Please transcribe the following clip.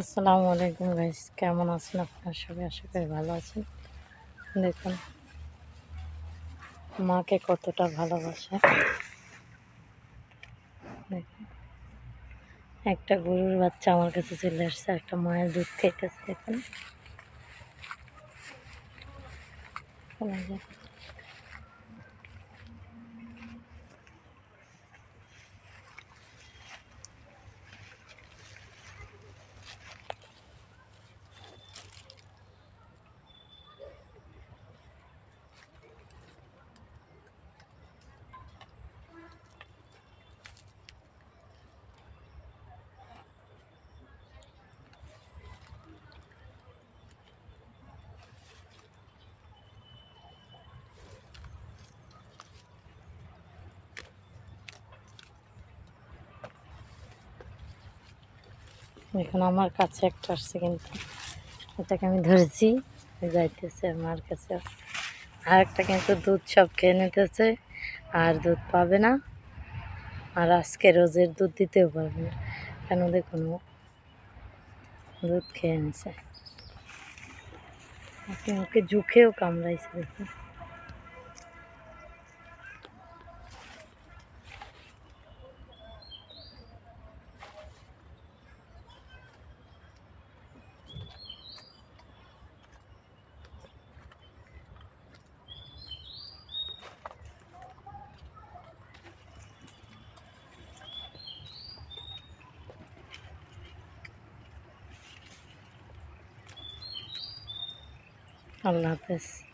আসসালামু আলাইকুম গাইস, কেমন আছেন আপনারা সবাই? আশা করি ভালো আছেন। দেখুন, মাকে কতটা ভালোবাসে। দেখুন, একটা গরুর বাচ্চা আমার কাছে চলে আসছে, একটা মায়ের দুধ খেতেছে দেখুন। এখন আমার কাছে একটা আসছে কিন্তু। এটাকে আমি ধরেছি, যাইতেছে আমার কাছে। আর একটা কিন্তু দুধ সব খেয়ে নিতেছে, আর দুধ পাবে না। আর আজকে রোজের দুধ দিতেও পারবে না। কেন দেখুন দুধ খেয়ে নিছে। আপনি ওকে ঝুঁকেও কামড়াইছে দেখুন। আল্লাহ হাফেজ।